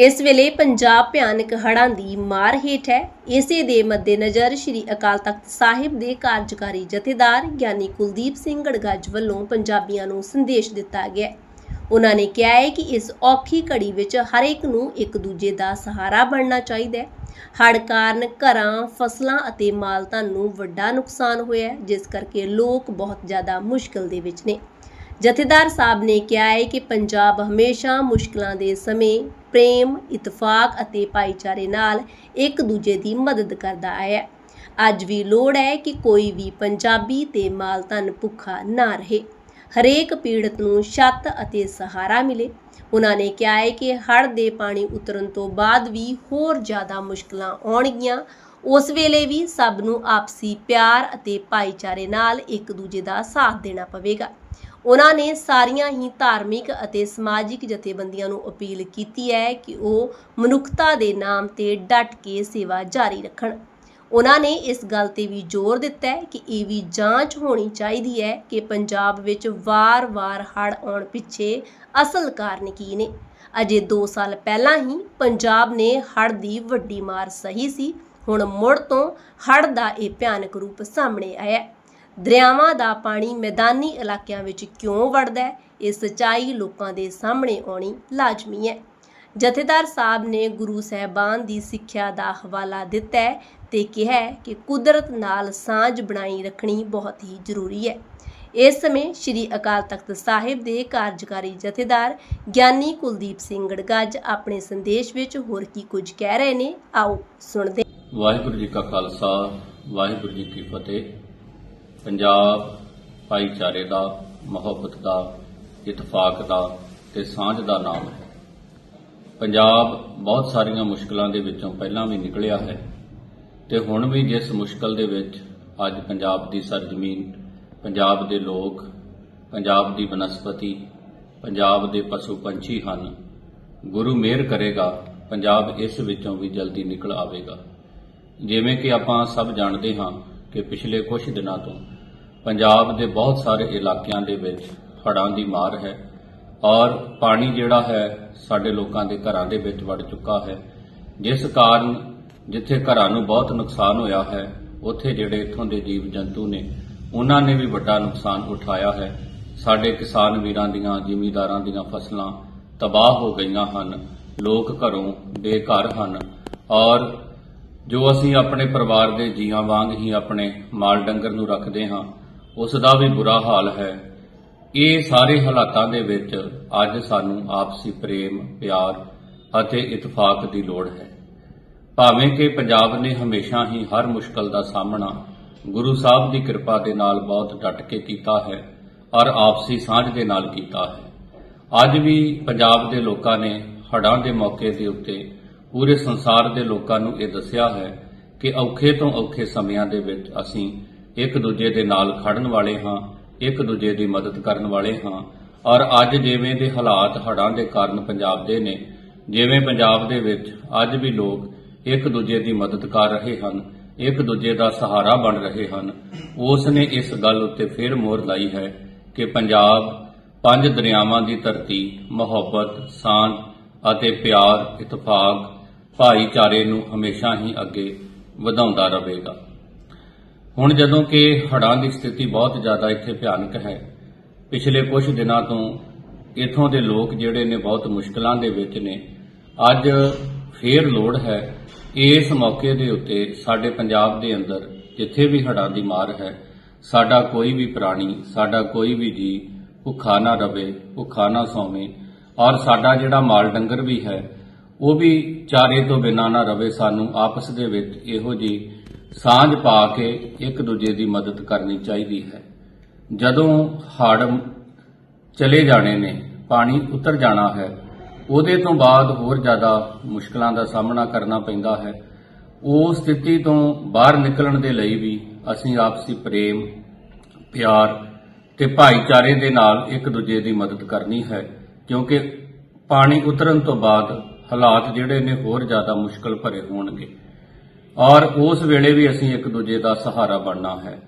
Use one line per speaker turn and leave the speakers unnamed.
ਇਸ ਵੇਲੇ ਪੰਜਾਬ ਭਿਆਨਕ ਹੜ੍ਹਾਂ ਦੀ ਮਾਰ ਹੇਠ ਹੈ। ਇਸੇ ਦੇ ਮੱਦੇਨਜ਼ਰ ਸ੍ਰੀ ਅਕਾਲ ਤਖਤ ਸਾਹਿਬ ਦੇ ਕਾਰਜਕਾਰੀ ਜਥੇਦਾਰ ਗਿਆਨੀ ਕੁਲਦੀਪ ਸਿੰਘ ਗੜਗੱਜ ਵੱਲੋਂ ਪੰਜਾਬੀਆਂ ਨੂੰ ਸੰਦੇਸ਼ ਦਿੱਤਾ ਗਿਆ ਉਹਨਾਂ ਨੇ ਕਿਹਾ ਹੈ ਕਿ ਇਸ ਔਖੀ ਘੜੀ ਵਿੱਚ ਹਰ ਇੱਕ ਨੂੰ ਇੱਕ ਦੂਜੇ ਦਾ ਸਹਾਰਾ ਬਣਨਾ ਚਾਹੀਦਾ ਹੈ। ਹੜ੍ਹ ਕਾਰਨ ਘਰਾਂ, ਫਸਲਾਂ ਅਤੇ ਮਾਲ ਧਨ ਨੂੰ ਵੱਡਾ ਨੁਕਸਾਨ ਹੋਇਆ ਜਿਸ ਕਰਕੇ ਲੋਕ ਬਹੁਤ ਜ਼ਿਆਦਾ ਮੁਸ਼ਕਲ ਦੇ ਵਿੱਚ ਨੇ। ਜਥੇਦਾਰ ਸਾਹਿਬ ਨੇ ਕਿਹਾ ਹੈ ਕਿ ਪੰਜਾਬ ਹਮੇਸ਼ਾ ਮੁਸ਼ਕਲਾਂ ਦੇ ਸਮੇਂ ਪ੍ਰੇਮ, ਇਤਫਾਕ ਅਤੇ ਭਾਈਚਾਰੇ ਨਾਲ ਇੱਕ ਦੂਜੇ ਦੀ ਮਦਦ ਕਰਦਾ ਆਇਆ ਹੈ। ਅੱਜ ਵੀ ਲੋੜ ਹੈ ਕਿ ਕੋਈ ਵੀ ਪੰਜਾਬੀ ਤੇ ਮਾਲ ਧਨ ਭੁੱਖਾ ਨਾ ਰਹੇ। ਹਰੇਕ ਪੀੜਤ ਨੂੰ ਛੱਤ ਅਤੇ ਸਹਾਰਾ ਮਿਲੇ। ਉਹਨਾਂ ਨੇ ਕਿਹਾ ਹੈ ਕਿ ਹੜ੍ਹ ਦੇ ਪਾਣੀ ਉਤਰਨ ਤੋਂ ਬਾਅਦ ਵੀ ਹੋਰ ਜ਼ਿਆਦਾ ਮੁਸ਼ਕਲਾਂ ਆਉਣਗੀਆਂ। ਉਸ ਵੇਲੇ ਵੀ ਸਭ ਨੂੰ ਆਪਸੀ ਪਿਆਰ ਅਤੇ ਭਾਈਚਾਰੇ ਨਾਲ ਇੱਕ ਦੂਜੇ ਦਾ ਸਾਥ ਦੇਣਾ ਪਵੇਗਾ। ਉਹਨਾਂ ਨੇ ਸਾਰੀਆਂ ਹੀ ਧਾਰਮਿਕ ਅਤੇ ਸਮਾਜਿਕ ਜਥੇਬੰਦੀਆਂ ਨੂੰ ਅਪੀਲ ਕੀਤੀ ਹੈ ਕਿ ਉਹ ਮਨੁੱਖਤਾ ਦੇ ਨਾਮ ਤੇ ਡਟ ਕੇ ਸੇਵਾ ਜਾਰੀ ਰੱਖਣ। ਉਹਨਾਂ ਨੇ ਇਸ ਗੱਲ ਤੇ ਵੀ ਜ਼ੋਰ ਦਿੱਤਾ ਹੈ ਕਿ ਇਹ ਵੀ ਜਾਂਚ ਹੋਣੀ ਚਾਹੀਦੀ ਹੈ ਕਿ ਪੰਜਾਬ ਵਿੱਚ ਵਾਰ-ਵਾਰ ਹੜ੍ਹ ਆਉਣ ਪਿੱਛੇ ਅਸਲ ਕਾਰਨ ਕੀ ਨੇ। ਅਜੇ 2 ਸਾਲ ਪਹਿਲਾਂ ਹੀ ਪੰਜਾਬ ਨੇ ਹੜ੍ਹ ਦੀ ਵੱਡੀ ਮਾਰ ਸਹੀ ਸੀ। ਹੁਣ ਮੁੜ ਤੋਂ ਹੜ੍ਹ ਦਾ ਇਹ ਭਿਆਨਕ ਰੂਪ ਸਾਹਮਣੇ ਆਇਆ ਦਰਿਆਵਾਂ ਦਾ ਪਾਣੀ ਮੈਦਾਨੀ ਇਲਾਕਿਆਂ ਵਿੱਚ ਕਿਉਂ ਵੜਦਾ ਹੈ? ਇਹ ਸਚਾਈ ਲੋਕਾਂ ਦੇ ਸਾਹਮਣੇ ਆਉਣੀ ਲਾਜ਼ਮੀ ਹੈ। ਜਥੇਦਾਰ ਸਾਹਿਬ ਨੇ ਗੁਰੂ ਸਾਹਿਬਾਨ ਦੀ ਸਿੱਖਿਆ ਦਾ ਹਵਾਲਾ ਦਿੱਤਾ ਹੈ ਤੇ ਕਿਹਾ ਕਿ ਕੁਦਰਤ ਨਾਲ ਸਾਂਝ ਬਣਾਈ ਰੱਖਣੀ ਬਹੁਤ ਹੀ ਜ਼ਰੂਰੀ ਹੈ। ਇਸ ਸਮੇਂ ਸ੍ਰੀ ਅਕਾਲ ਤਖਤ ਸਾਹਿਬ ਦੇ ਕਾਰਜਕਾਰੀ ਜਥੇਦਾਰ ਗਿਆਨੀ ਕੁਲਦੀਪ ਸਿੰਘ ਗੜਗੱਜ ਆਪਣੇ ਸੰਦੇਸ਼ ਵਿੱਚ ਹੋਰ ਕੀ ਕੁਝ ਕਹਿ ਰਹੇ ਨੇ, ਆਓ ਸੁਣਦੇ
ਵਾਹਿਗੁਰੂ ਜੀ ਕਾ ਖਾਲਸਾ, ਵਾਹਿਗੁਰੂ ਜੀ ਕੀ ਫਤਿਹ। ਪੰਜਾਬ ਭਾਈਚਾਰੇ ਦਾ, ਮੁਹੱਬਤ ਦਾ, ਇਤਫਾਕ ਦਾ ਤੇ ਸਾਂਝ ਦਾ ਨਾਮ ਹੈ। ਪੰਜਾਬ ਬਹੁਤ ਸਾਰੀਆਂ ਮੁਸ਼ਕਲਾਂ ਦੇ ਵਿੱਚੋਂ ਪਹਿਲਾਂ ਵੀ ਨਿਕਲਿਆ ਹੈ ਤੇ ਹੁਣ ਵੀ ਜਿਸ ਮੁਸ਼ਕਲ ਦੇ ਵਿੱਚ ਅੱਜ ਪੰਜਾਬ ਦੀ ਸਰਜ਼ਮੀਨ, ਪੰਜਾਬ ਦੇ ਲੋਕ, ਪੰਜਾਬ ਦੀ ਬਨਸਪਤੀ, ਪੰਜਾਬ ਦੇ ਪਸ਼ੂ ਪੰਛੀ ਹਨ। ਗੁਰੂ ਮਿਹਰ ਕਰੇਗਾ, ਪੰਜਾਬ ਇਸ ਵਿੱਚੋਂ ਵੀ ਜਲਦੀ ਨਿਕਲ ਆਵੇਗਾ। ਜਿਵੇਂ ਕਿ ਆਪਾਂ ਸਭ ਜਾਣਦੇ ਹਾਂ ਕਿ ਪਿਛਲੇ ਕੁਝ ਦਿਨਾਂ ਤੋਂ ਪੰਜਾਬ ਦੇ ਬਹੁਤ ਸਾਰੇ ਇਲਾਕਿਆਂ ਦੇ ਵਿੱਚ ਹੜ੍ਹਾਂ ਦੀ ਮਾਰ ਹੈ ਔਰ ਪਾਣੀ ਜਿਹੜਾ ਹੈ ਸਾਡੇ ਲੋਕਾਂ ਦੇ ਘਰਾਂ ਦੇ ਵਿੱਚ ਵੜ ਚੁੱਕਾ ਹੈ। ਜਿਸ ਕਾਰਨ ਜਿੱਥੇ ਘਰਾਂ ਨੂੰ ਬਹੁਤ ਨੁਕਸਾਨ ਹੋਇਆ ਹੈ, ਉੱਥੇ ਜਿਹੜੇ ਇੱਥੋਂ ਦੇ ਜੀਵ ਜੰਤੂ ਨੇ, ਉਹਨਾਂ ਨੇ ਵੀ ਵੱਡਾ ਨੁਕਸਾਨ ਉਠਾਇਆ ਹੈ। ਸਾਡੇ ਕਿਸਾਨ ਵੀਰਾਂ ਦੀਆਂ, ਜ਼ਿਮੀਂਦਾਰਾਂ ਦੀਆਂ ਫਸਲਾਂ ਤਬਾਹ ਹੋ ਗਈਆਂ ਹਨ। ਲੋਕ ਘਰੋਂ ਬੇਘਰ ਹਨ ਔਰ ਜੋ ਅਸੀਂ ਆਪਣੇ ਪਰਿਵਾਰ ਦੇ ਜੀਆਂ ਵਾਂਗ ਹੀ ਆਪਣੇ ਮਾਲ ਡੰਗਰ ਨੂੰ ਰੱਖਦੇ ਹਾਂ, ਉਸ ਦਾ ਵੀ ਬੁਰਾ ਹਾਲ ਹੈ। ਇਹ ਸਾਰੇ ਹਾਲਾਤਾਂ ਦੇ ਵਿੱਚ ਅੱਜ ਸਾਨੂੰ ਆਪਸੀ ਪ੍ਰੇਮ, ਪਿਆਰ ਅਤੇ ਇਤਫਾਕ ਦੀ ਲੋੜ ਹੈ। ਭਾਵੇਂ ਕਿ ਪੰਜਾਬ ਨੇ ਹਮੇਸ਼ਾ ਹੀ ਹਰ ਮੁਸ਼ਕਲ ਦਾ ਸਾਹਮਣਾ ਗੁਰੂ ਸਾਹਿਬ ਦੀ ਕਿਰਪਾ ਦੇ ਨਾਲ ਬਹੁਤ ਡਟ ਕੇ ਕੀਤਾ ਹੈ ਔਰ ਆਪਸੀ ਸਾਂਝ ਦੇ ਨਾਲ ਕੀਤਾ ਹੈ। ਅੱਜ ਵੀ ਪੰਜਾਬ ਦੇ ਲੋਕਾਂ ਨੇ ਹੜ੍ਹਾਂ ਦੇ ਮੌਕੇ ਦੇ ਉੱਤੇ ਪੂਰੇ ਸੰਸਾਰ ਦੇ ਲੋਕਾਂ ਨੂੰ ਇਹ ਦੱਸਿਆ ਹੈ ਕਿ ਔਖੇ ਤੋਂ ਔਖੇ ਸਮਿਆਂ ਦੇ ਵਿੱਚ ਅਸੀਂ ਇੱਕ ਦੂਜੇ ਦੇ ਨਾਲ ਖੜਨ ਵਾਲੇ ਹਾਂ, ਇੱਕ ਦੂਜੇ ਦੀ ਮਦਦ ਕਰਨ ਵਾਲੇ ਹਾਂ। ਔਰ ਅੱਜ ਜਿਵੇਂ ਦੇ ਹਾਲਾਤ ਹੜਾਂ ਦੇ ਕਾਰਨ ਪੰਜਾਬ ਦੇ ਨੇ, ਜਿਵੇਂ ਪੰਜਾਬ ਦੇ ਵਿੱਚ ਅੱਜ ਵੀ ਲੋਕ ਇੱਕ ਦੂਜੇ ਦੀ ਮਦਦ ਕਰ ਰਹੇ ਹਨ, ਇੱਕ ਦੂਜੇ ਦਾ ਸਹਾਰਾ ਬਣ ਰਹੇ ਹਨ ਉਸ ਨੇ ਇਸ ਗੱਲ ਉੱਤੇ ਫੇਰ ਮੋਹਰ ਲਾਈ ਹੈ ਕਿ ਪੰਜਾਬ ਪੰਜ ਦਰਿਆਵਾਂ ਦੀ ਧਰਤੀ, ਮੁਹੱਬਤ, ਸਾਂਝ ਅਤੇ ਪਿਆਰ, ਇਤਫਾਕ ਭਾਈਚਾਰੇ ਨੂੰ ਹਮੇਸ਼ਾ ਹੀ ਅੱਗੇ ਵਧਾਉਂਦਾ ਰਹੇਗਾ। ਹੁਣ ਜਦੋਂ ਕਿ ਹੜਾਂ ਦੀ ਸਥਿਤੀ ਬਹੁਤ ਜ਼ਿਆਦਾ ਇੱਥੇ ਭਿਆਨਕ ਹੈ, ਪਿਛਲੇ ਕੁਝ ਦਿਨਾਂ ਤੋਂ ਇਥੋਂ ਦੇ ਲੋਕ ਜਿਹੜੇ ਨੇ ਬਹੁਤ ਮੁਸ਼ਕਲਾਂ ਦੇ ਵਿੱਚ ਨੇ। ਅੱਜ ਫੇਰ ਲੋੜ ਹੈ ਇਸ ਮੌਕੇ ਦੇ ਉੱਤੇ ਸਾਡੇ ਪੰਜਾਬ ਦੇ ਅੰਦਰ ਜਿੱਥੇ ਵੀ ਹੜ੍ਹਾਂ ਦੀ ਮਾਰ ਹੈ, ਸਾਡਾ ਕੋਈ ਵੀ ਪ੍ਰਾਣੀ, ਸਾਡਾ ਕੋਈ ਵੀ ਜੀ ਭੁੱਖਾ ਨਾ ਰਵੇ, ਭੁੱਖਾ ਨਾ ਸੌਵੇਂ ਔਰ ਸਾਡਾ ਜਿਹੜਾ ਮਾਲ ਡੰਗਰ ਵੀ ਹੈ ਉਹ ਵੀ ਚਾਰੇ ਤੋਂ ਬਿਨਾਂ ਨਾ ਰਵੇ ਸਾਨੂੰ, ਆਪਸ ਦੇ ਵਿੱਚ ਇਹੋ ਜੀ ਸਾਂਝ ਪਾ ਕੇ ਇੱਕ ਦੂਜੇ ਦੀ ਮਦਦ ਕਰਨੀ ਚਾਹੀਦੀ ਹੈ। ਜਦੋਂ ਹੜ੍ਹ ਚਲੇ ਜਾਣੇ ਨੇ, ਪਾਣੀ ਉਤਰ ਜਾਣਾ ਹੈ, ਉਹਦੇ ਤੋਂ ਬਾਅਦ ਹੋਰ ਜ਼ਿਆਦਾ ਮੁਸ਼ਕਲਾਂ ਦਾ ਸਾਹਮਣਾ ਕਰਨਾ ਪੈਂਦਾ ਹੈ। ਉਹ ਸਥਿਤੀ ਤੋਂ ਬਾਹਰ ਨਿਕਲਣ ਦੇ ਲਈ ਵੀ ਅਸੀਂ ਆਪਸੀ ਪ੍ਰੇਮ, ਪਿਆਰ ਤੇ ਭਾਈਚਾਰੇ ਦੇ ਨਾਲ ਇੱਕ ਦੂਜੇ ਦੀ ਮਦਦ ਕਰਨੀ ਹੈ, ਕਿਉਂਕਿ ਪਾਣੀ ਉਤਰਨ ਤੋਂ ਬਾਅਦ ਹਾਲਾਤ ਜਿਹੜੇ ਨੇ ਹੋਰ ਜ਼ਿਆਦਾ ਮੁਸ਼ਕਲ ਭਰੇ ਹੋਣਗੇ। ਔਰ ਉਸ ਵੇਲੇ ਵੀ ਅਸੀਂ ਇੱਕ ਦੂਜੇ ਦਾ ਸਹਾਰਾ ਬਣਨਾ ਹੈ।